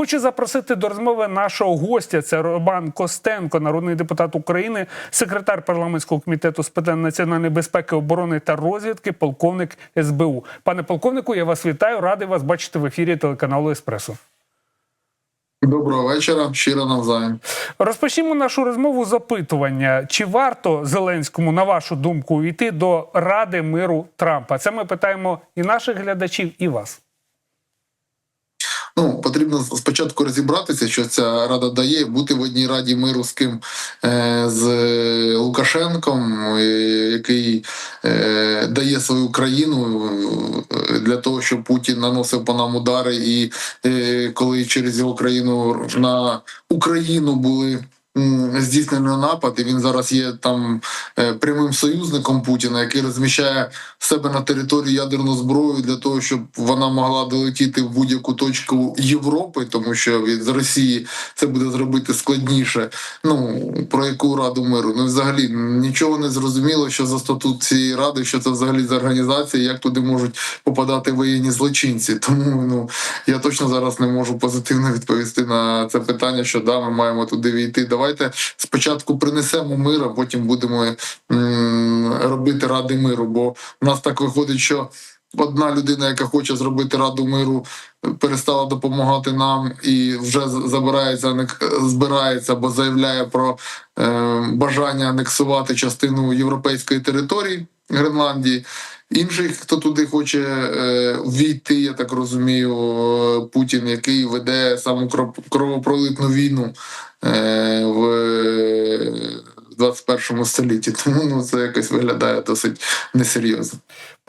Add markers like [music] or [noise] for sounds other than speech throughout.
Хочу запросити до розмови нашого гостя. Це Роман Костенко, народний депутат України, секретар парламентського комітету з питань національної безпеки, оборони та розвідки, полковник СБУ. Пане полковнику, я вас вітаю. Радий вас бачити в ефірі телеканалу Еспресо. Доброго вечора, щиро навзаєм. Розпочнімо нашу розмову з опитування. Чи варто Зеленському, на вашу думку, йти до Ради миру Трампа? Це ми питаємо і наших глядачів, і вас. Ну потрібно спочатку розібратися, що ця рада дає бути в одній раді миру з ким е, з Лукашенком, е, який е, дає свою країну е, для того, щоб Путін наносив по нам удари, і е, коли через його країну на Україну були. Здійснено напад, і він зараз є там е, прямим союзником Путіна, який розміщає себе на території ядерну зброю для того, щоб вона могла долетіти в будь-яку точку Європи, тому що від Росії це буде зробити складніше. Ну про яку раду миру? Ну взагалі нічого не зрозуміло, що за статут цієї ради, що це взагалі за організація, як туди можуть попадати воєнні злочинці. [laughs] Тому ну я точно зараз не можу позитивно відповісти на це питання, що да, ми маємо туди війти. Давайте спочатку принесемо мир, а потім будемо робити ради миру. Бо в нас так виходить, що одна людина, яка хоче зробити раду миру, перестала допомагати нам і вже забирається, збирається або заявляє про е, бажання анексувати частину європейської території Гренландії. Інший, хто туди хоче е, війти, я так розумію, Путін, який веде саму кровопролитну війну е, в е, 21 столітті. Тому ну, це якось виглядає досить несерйозно.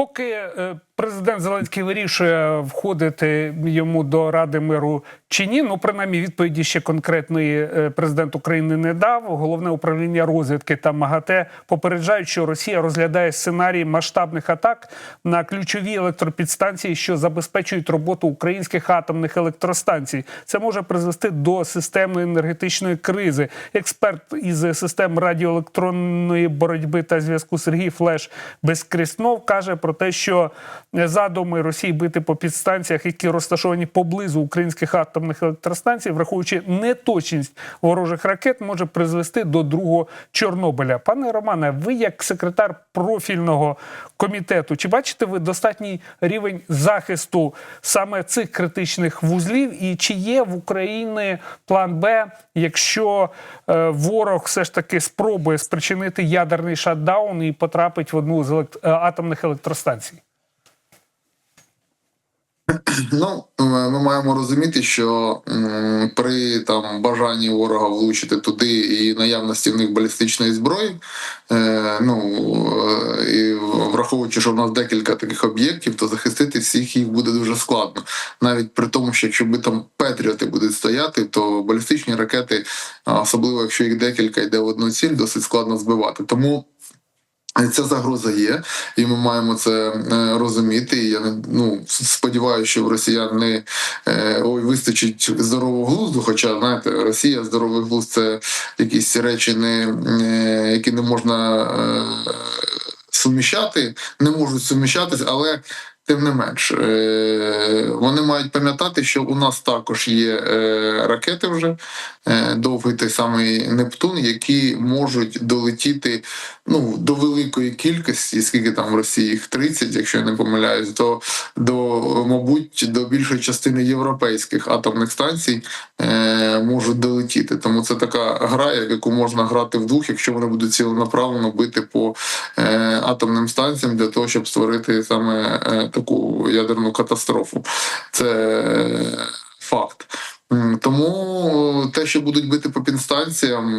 Поки е, президент Зеленський вирішує входити йому до Ради миру чи ні, ну принаймні відповіді ще конкретної е, президент України не дав. Головне управління розвідки та МАГАТЕ попереджають, що Росія розглядає сценарій масштабних атак на ключові електропідстанції, що забезпечують роботу українських атомних електростанцій. Це може призвести до системної енергетичної кризи. Експерт із систем радіоелектронної боротьби та зв'язку Сергій Флеш Безкреснов каже про те, що задуми Росії бити по підстанціях, які розташовані поблизу українських атомних електростанцій, враховуючи неточність ворожих ракет, може призвести до другого Чорнобиля. Пане Романе, ви як секретар профільного комітету, чи бачите ви достатній рівень захисту саме цих критичних вузлів? І чи є в Україні план Б, якщо е, ворог все ж таки спробує спричинити ядерний шатдаун і потрапить в одну з е, атомних електростанцій? Ну, е, ми маємо розуміти, що при там бажанні ворога влучити туди і наявності в них балістичної зброї, е, ну е, і враховуючи, що в нас декілька таких об'єктів, то захистити всіх їх буде дуже складно. Навіть при тому, що якщо би там Петріоти будуть стояти, то балістичні ракети, особливо якщо їх декілька йде в одну ціль, досить складно збивати. Тому. Ця загроза є, і ми маємо це е, розуміти. І Я ну сподіваюся, що в росіян не е, ой вистачить здорового глузду. Хоча знаєте, Росія здоровий глузд це якісь речі, не які не можна е, суміщати, не можуть суміщатись, але. Тим не менш, е, вони мають пам'ятати, що у нас також є е, ракети вже е, довгий той самий Нептун, які можуть долетіти ну, до великої кількості, скільки там в Росії їх 30, якщо я не помиляюсь, до, до мабуть, до більшої частини європейських атомних станцій можуть долетіти. Тому це така гра, яку можна грати вдвох, якщо вони будуть ціленаправленно бити по атомним станціям для того, щоб створити саме таку ядерну катастрофу. Це факт. Тому те, що будуть бити по підстанціям,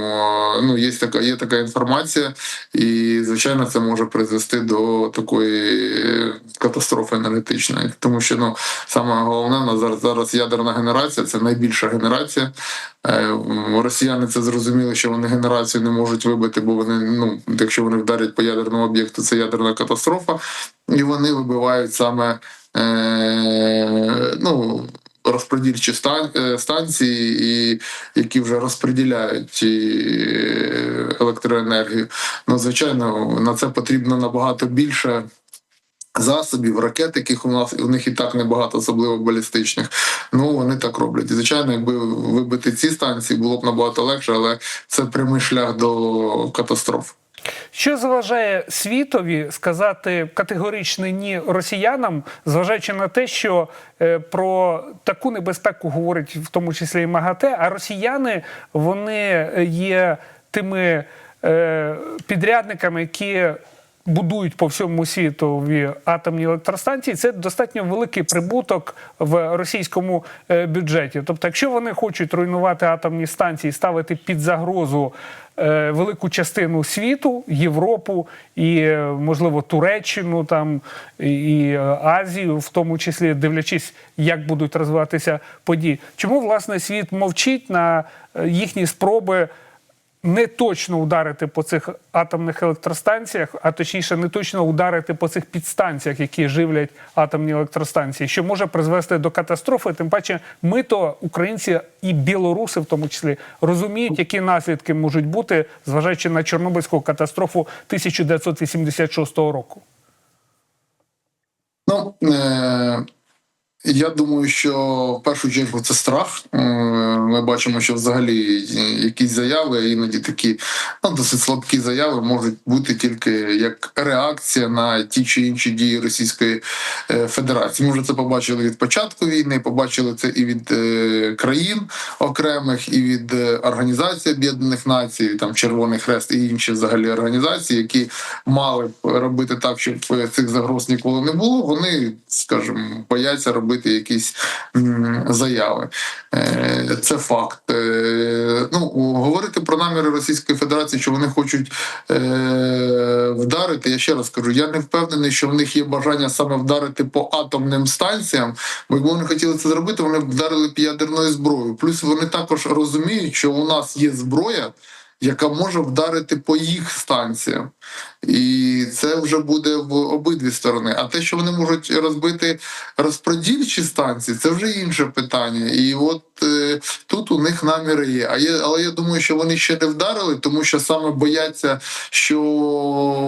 ну є така, є така інформація, і звичайно, це може призвести до такої е, катастрофи енергетичної. Тому що ну саме головне у нас зараз зараз ядерна генерація, це найбільша генерація. Е, Росіяни це зрозуміли, що вони генерацію не можуть вибити, бо вони, ну якщо вони вдарять по ядерному об'єкту, це ядерна катастрофа, і вони вибивають саме е, ну розподільчі е, станції, і які вже розподіляють електроенергію. Ну, звичайно, на це потрібно набагато більше Засобів, ракет, яких у нас у них і так небагато, особливо балістичних. Ну вони так роблять. І звичайно, якби вибити ці станції, було б набагато легше, але це прямий шлях до катастроф. Що заважає світові сказати категоричне ні росіянам, зважаючи на те, що е, про таку небезпеку говорить в тому числі і МАГАТЕ, а росіяни вони є тими е, підрядниками, які будують по всьому світові атомні електростанції, це достатньо великий прибуток в російському е, бюджеті. Тобто, якщо вони хочуть руйнувати атомні станції, ставити під загрозу е, велику частину світу, Європу і, е, можливо, Туреччину там і Азію, в тому числі дивлячись, як будуть розвиватися події. Чому власне світ мовчить на їхні спроби? Не точно ударити по цих атомних електростанціях, а точніше, не точно ударити по цих підстанціях, які живлять атомні електростанції, що може призвести до катастрофи. Тим паче, ми то українці і білоруси, в тому числі, розуміють, які наслідки можуть бути, зважаючи на Чорнобильську катастрофу 1986 року. Ну е- я думаю, що в першу чергу це страх. Е, Ми бачимо, що взагалі якісь заяви, іноді такі ну, досить слабкі заяви можуть бути тільки як реакція на ті чи інші дії Російської е, Федерації. Ми вже це побачили від початку війни, побачили це і від е, країн окремих, і від Організації Об'єднаних Націй, там Червоний Хрест і інші взагалі організації, які мали б робити так, щоб цих загроз ніколи не було. Вони, скажімо, бояться робити якісь заяви. Е, Це факт. Е, Ну говорити про наміри Російської Федерації, що вони хочуть е, вдарити. Я ще раз кажу, я не впевнений, що в них є бажання саме вдарити по атомним станціям. Бо якби вони хотіли це зробити, вони б вдарили б ядерною зброєю. Плюс вони також розуміють, що у нас є зброя. Яка може вдарити по їх станціям, і це вже буде в обидві сторони. А те, що вони можуть розбити розподільчі станції, це вже інше питання. І от е, тут у них наміри є. А є, але я думаю, що вони ще не вдарили, тому що саме бояться, що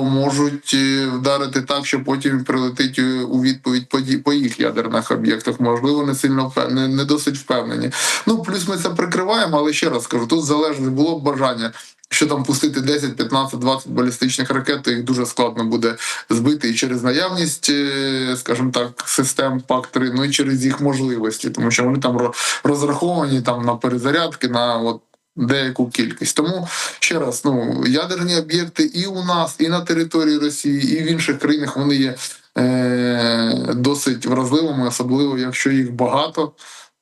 можуть е, вдарити так, що потім прилетить у відповідь по, їх ядерних об'єктах. Можливо, не сильно впев- не, досить впевнені. Ну плюс ми це прикриваємо, але ще раз кажу, тут залежно було б бажання. Що там пустити 10, 15, 20 балістичних ракет, то їх дуже складно буде збити і через наявність, е, скажімо так, систем ПАК-3, ну і через їх можливості, тому що вони там ро- розраховані там на перезарядки, на от деяку кількість. Тому ще раз, ну ядерні об'єкти і у нас, і на території Росії, і в інших країнах вони є е, досить вразливими, особливо якщо їх багато.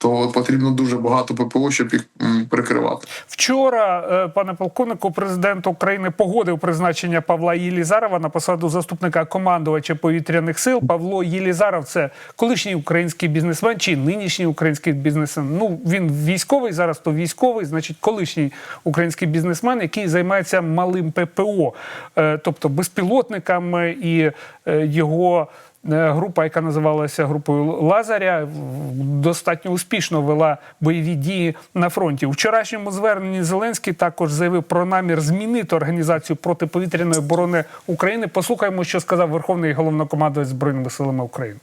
То потрібно дуже багато ППО, щоб їх прикривати. Вчора, е, пане полковнику, президент України погодив призначення Павла Єлізарова на посаду заступника командувача повітряних сил. Павло Єлізаров це колишній український бізнесмен чи нинішній український бізнесмен. Ну він військовий зараз, то військовий, значить, колишній український бізнесмен, який займається малим ППО, е, тобто безпілотниками і е, його. Е, Група, яка називалася групою Лазаря, достатньо успішно вела бойові дії на фронті. У вчорашньому зверненні Зеленський також заявив про намір змінити організацію протиповітряної оборони України. Послухаємо, що сказав Верховний головнокомандувач збройними силами України.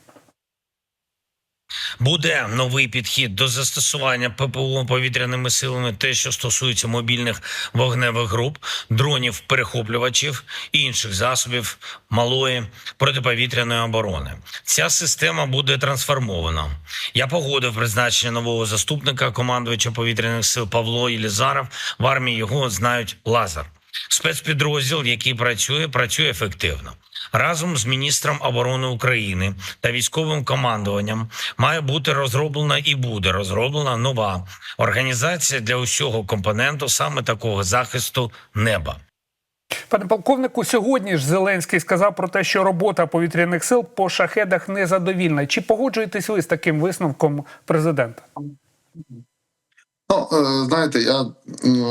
Буде новий підхід до застосування ППО повітряними силами, те, що стосується мобільних вогневих груп, дронів, перехоплювачів і інших засобів малої протиповітряної оборони. Ця система буде трансформована. Я погодив призначення нового заступника командувача повітряних сил Павло Єлізаров. В армії його знають Лазар. Спецпідрозділ, який працює, працює ефективно. Разом з міністром оборони України та військовим командуванням має бути розроблена і буде розроблена нова організація для усього компоненту саме такого захисту неба. Пане полковнику, сьогодні ж Зеленський сказав про те, що робота повітряних сил по шахедах незадовільна. Чи погоджуєтесь ви з таким висновком президента? Ну, е, знаєте, я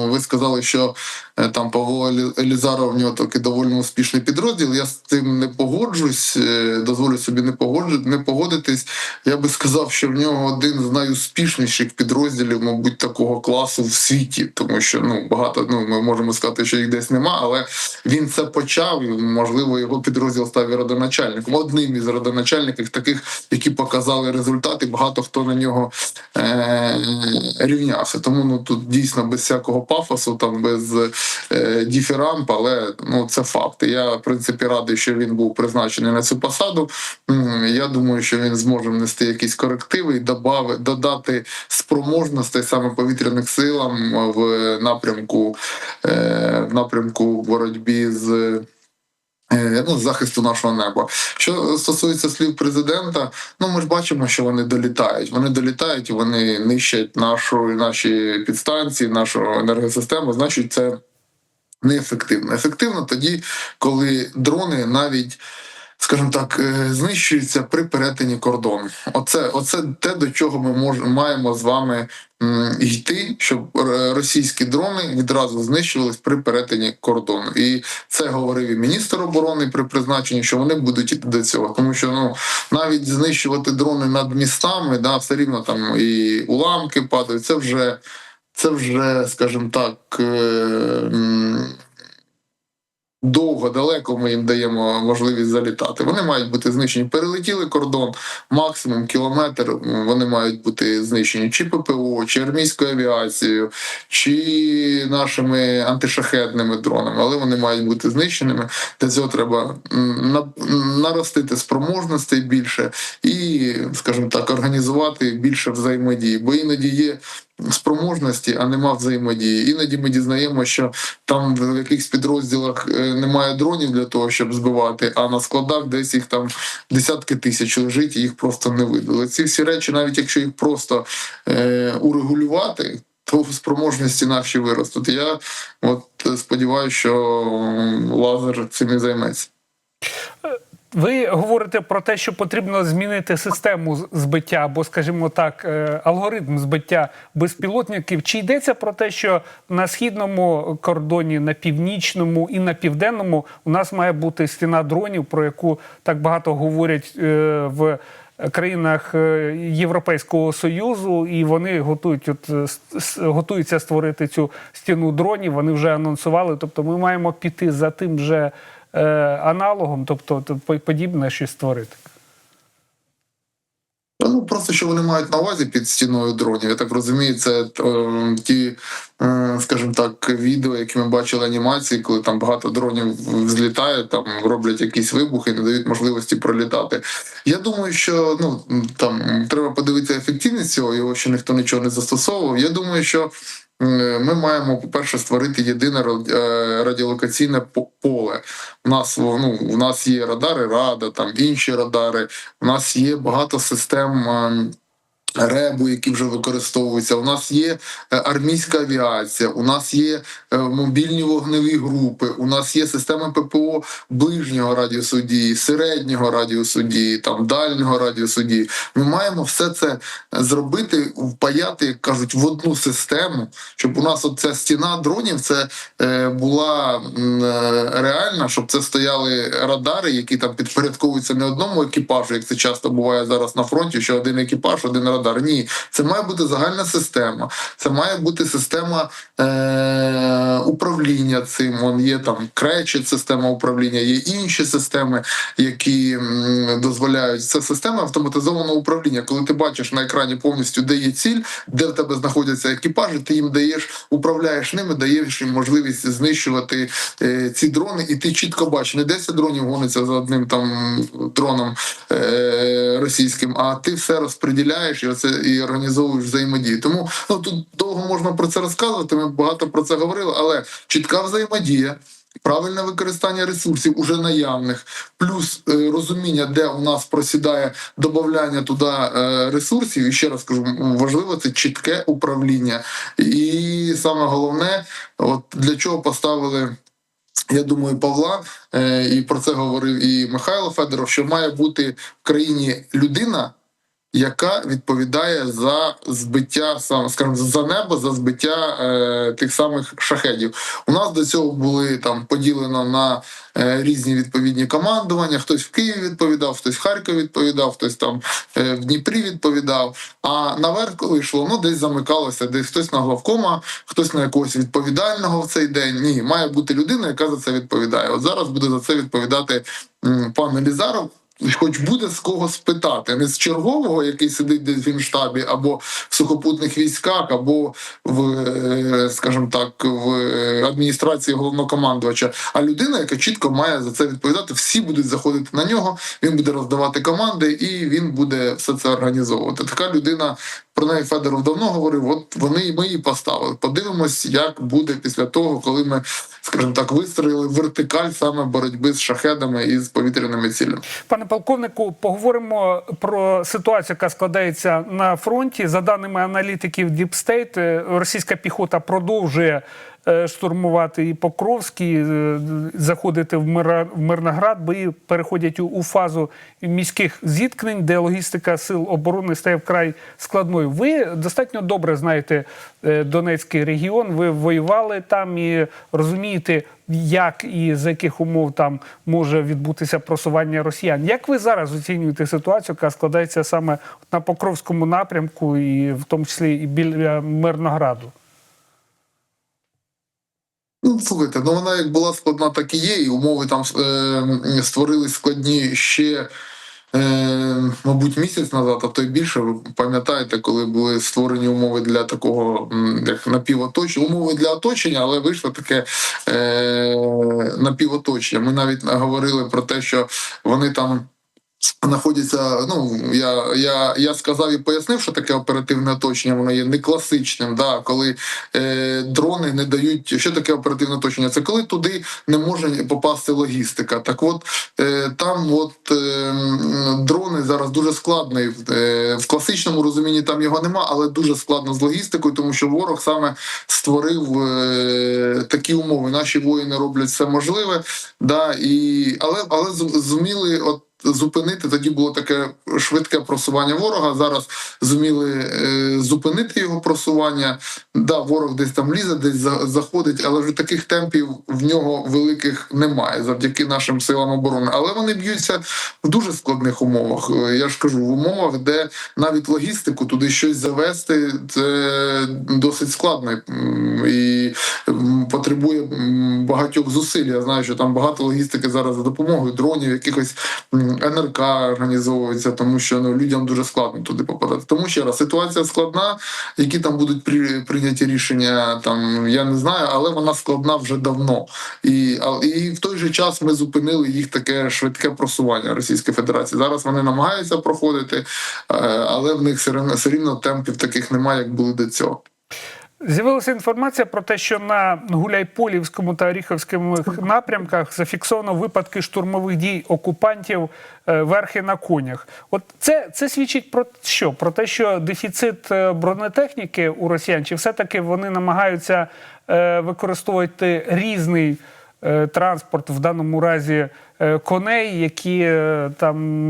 ви сказали, що Е, Там Павло Елі- Елізаров в нього такий доволі успішний підрозділ. Я з цим не погоджусь, е, дозволю собі не погоджу, не погодитись. Я би сказав, що в нього один з найуспішніших підрозділів, мабуть, такого класу в світі, тому що ну багато ну ми можемо сказати, що їх десь нема, але він це почав. Можливо, його підрозділ став родоначальником. Одним із родоначальників, таких, які показали результати. Багато хто на нього е- рівнявся. Тому ну тут дійсно без всякого пафосу, там без е- діфірамп, але ну це факт. Я в принципі радий, що він був призначений на цю посаду. Я думаю, що він зможе внести якісь корективи і добави, додати спроможностей саме повітряних силам в напрямку, е, напрямку боротьбі з. Е, Ну, захисту нашого неба. Що стосується слів президента, ну ми ж бачимо, що вони долітають. Вони долітають вони нищать нашу наші підстанції, нашу енергосистему. Значить, це неефективно. Ефективно тоді, коли дрони навіть. Скажімо так, е, знищуються при перетині кордону. Оце, оце те, до чого ми можемо маємо з вами йти, щоб російські дрони відразу знищувались при перетині кордону. І це говорив і міністр оборони при призначенні, що вони будуть іти до цього. Тому що ну навіть знищувати дрони над містами, да, все рівно там і уламки падають. Це вже, це вже, скажімо так. Довго, далеко ми їм даємо можливість залітати. Вони мають бути знищені. Перелетіли кордон, максимум кілометр. Вони мають бути знищені чи ППО, чи армійською авіацією, чи нашими антишахетними дронами, але вони мають бути знищеними. Для цього треба на- наростити спроможностей більше і, скажімо так, організувати більше взаємодії. Бо іноді є спроможності, а нема взаємодії. Іноді ми дізнаємося, що там в якихось підрозділах е, немає дронів для того, щоб збивати, а на складах десь їх там десятки тисяч лежить, і їх просто не видали. Ці всі речі, навіть якщо їх просто е, урегулювати. То спроможності наші виростуть. Я от е, сподіваюся, що лазер цим і займеться. Ви говорите про те, що потрібно змінити систему збиття або, скажімо так, е, алгоритм збиття безпілотників. Чи йдеться про те, що на східному кордоні, на північному і на південному у нас має бути стіна дронів, про яку так багато говорять е, в країнах е, Європейського союзу, і вони готують от готуються створити цю стіну дронів. Вони вже анонсували. Тобто, ми маємо піти за тим же аналогом, тобто то по- подібне щось створити. Ну просто що вони мають на увазі під стіною дронів. Я так розумію, це е, ті, е, скажімо так, відео, які ми бачили анімації, коли там багато дронів взлітає, там роблять якісь вибухи, не дають можливості пролітати. Я думаю, що ну там треба подивитися ефективність цього, його ще ніхто нічого не застосовував. Я думаю, що. Е, Ми маємо, по-перше, створити єдине е, радіолокаційне по- поле. У нас ну, у нас є радари Рада, там інші радари. У нас є багато систем. Ребу, які вже використовуються, у нас є е, армійська авіація, у нас є е, мобільні вогневі групи, у нас є система ППО ближнього радіусу дії, середнього радіусу дії, там дальнього радіусу дії. Ми маємо все це зробити, впаяти, як кажуть, в одну систему, щоб у нас оця стіна дронів це е, була реальна, щоб це стояли радари, які там підпорядковуються не одному екіпажу, як це часто буває зараз на фронті, що один екіпаж, один радар. Ні, це має бути загальна система. Це має бути система е- управління цим. Вон є там кречет система управління, є інші системи, які дозволяють. Це система автоматизованого управління. Коли ти бачиш на екрані повністю, де є ціль, де в тебе знаходяться екіпажі, ти їм даєш, управляєш ними, даєш їм можливість знищувати е, ці дрони, і ти чітко бачиш, не 10 дронів гониться за одним там дроном е, російським, а ти все розподіляєш і оце і організовуєш взаємодію. Тому ну тут довго можна про це розказувати. Ми багато про це говорили, але чітка взаємодія. Правильне використання ресурсів уже наявних, плюс е, розуміння, де у нас просідає додавання туди е, ресурсів. І ще раз кажу, важливо це чітке управління. І саме головне, от для чого поставили. Я думаю, Павла е, і про це говорив і Михайло Федоров, що має бути в країні людина, яка відповідає за збиття саме скажімо, за небо, за збиття е, тих самих шахедів. У нас до цього були там поділено на е, різні відповідні командування. Хтось в Києві відповідав, хтось в Харкові відповідав, хтось там е, в Дніпрі відповідав. А наверх коли йшло, ну десь замикалося, десь хтось на главкома, хтось на якогось відповідального в цей день. Ні, має бути людина, яка за це відповідає. От зараз буде за це відповідати м, пан Елізаров. Хоч буде з кого спитати, не з чергового, який сидить десь в генштабі, або в сухопутних військах, або в, е, скажімо так, в адміністрації головнокомандувача, а людина, яка чітко має за це відповідати. Всі будуть заходити на нього. Він буде роздавати команди, і він буде все це організовувати. Така людина. Про неї Федоров давно говорив. От вони ми її поставили. Подивимось, як буде після того, коли ми, скажімо так, вистроїли вертикаль саме боротьби з шахедами і з повітряними цілями. Пане полковнику, поговоримо про ситуацію, яка складається на фронті. За даними аналітиків е, російська піхота продовжує штурмувати і Покровський, е, заходити в Мирноград. Бої переходять у, у фазу міських зіткнень, де логістика сил оборони стає вкрай складною. Ви достатньо добре знаєте е, Донецький регіон. Ви воювали там і розумієте, як і за яких умов там може відбутися просування росіян. Як ви зараз оцінюєте ситуацію, яка складається саме на Покровському напрямку, і в тому числі і біля Мирнограду? Ну, слухайте, ну вона як була складна, так і є, і умови там е, створились складні ще. Е, мабуть, місяць назад, а то й більше. Пам'ятаєте, коли були створені умови для такого як напівоточення, умови для оточення, але вийшло таке е, напівоточення. Ми навіть говорили про те, що вони там. Знаходяться, ну я, я, я сказав і пояснив, що таке оперативне оточення, воно є не класичним. Да, коли е, дрони не дають, що таке оперативне оточення? Це коли туди не може попасти логістика. Так от е, там, от е, дрони зараз дуже складно. в- Е, в класичному розумінні там його нема, але дуже складно з логістикою, тому що ворог саме створив е, такі умови. Наші воїни роблять все можливе, да, і, але, але зуміли от. Зупинити тоді було таке швидке просування ворога. Зараз зуміли е, зупинити його просування. Да, ворог десь там лізе, десь за- заходить, але вже таких темпів в нього великих немає завдяки нашим силам оборони. Але вони б'ються в дуже складних умовах. Е, Я ж кажу, в умовах, де навіть логістику туди щось завести, це досить складно і потребує багатьох зусиль. Я знаю, що там багато логістики зараз за допомогою дронів, якихось НРК організовується, тому що ну людям дуже складно туди попадати. Тому ще раз ситуація складна. Які там будуть при, прийняті рішення, там я не знаю, але вона складна вже давно. І, і в той же час ми зупинили їх таке швидке просування Російської Федерації. Зараз вони намагаються проходити, е, але в них все рівно темпів таких немає, як були до цього. З'явилася інформація про те, що на Гуляйполівському та Оріховському напрямках зафіксовано випадки штурмових дій окупантів е, верхи на конях. От це, це свідчить про що? Про те, що дефіцит е, бронетехніки у росіян, чи все-таки вони намагаються е, використовувати різний транспорт, в даному разі коней, які там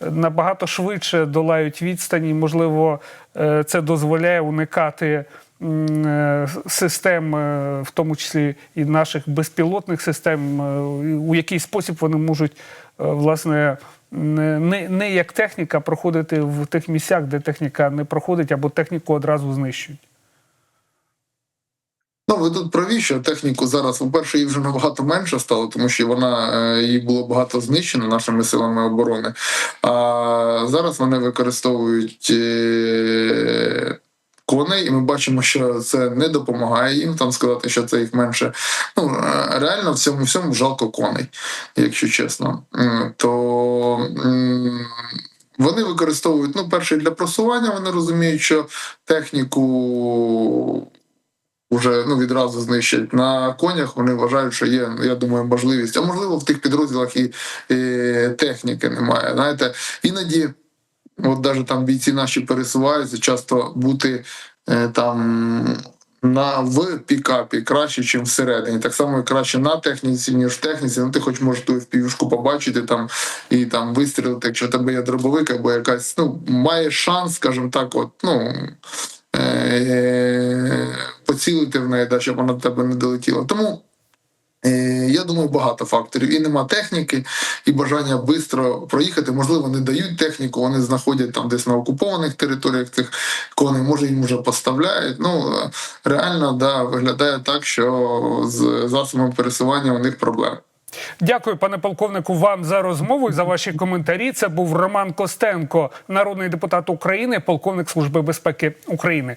набагато швидше долають відстані. Можливо, це дозволяє уникати систем, е, в тому числі і наших безпілотних систем, е, у який спосіб вони можуть е, власне. Не, не, як техніка проходити в тих місцях, де техніка не проходить, або техніку одразу знищують. Ну, ви тут праві, що техніку зараз, по-перше, її вже набагато менше стало, тому що вона е, її було багато знищено нашими силами оборони. А зараз вони використовують е, коней, і ми бачимо, що це не допомагає їм. Там сказати, що це їх менше. Ну е, реально в цьому всьому жалко коней, якщо чесно. То вони використовують ну, перше для просування. Вони розуміють, що техніку вже ну відразу знищать на конях. Вони вважають, що є, я думаю, можливість. А можливо, в тих підрозділах і, і техніки немає. Знаєте, іноді, от навіть там бійці наші пересуваються, часто бути е, там. на в пікапі краще, ніж всередині. Так само і краще на техніці, ніж в техніці. Ну ти хоч можеш ту впівшку побачити там і там вистрілити, якщо тебе є дробовик або якась, ну має шанс, скажімо так, от ну. е, Поцілити в неї, да, щоб вона до тебе не долетіла. Тому Я думаю, багато факторів. І нема техніки, і бажання швидко проїхати. Можливо, не дають техніку, вони знаходять там десь на окупованих територіях цих коней, може їм вже поставляють. Ну е, реально да, виглядає так, що з засобами пересування у них проблеми. Дякую, пане полковнику, вам за розмову і за ваші коментарі. Це був Роман Костенко, народний депутат України, полковник Служби безпеки України.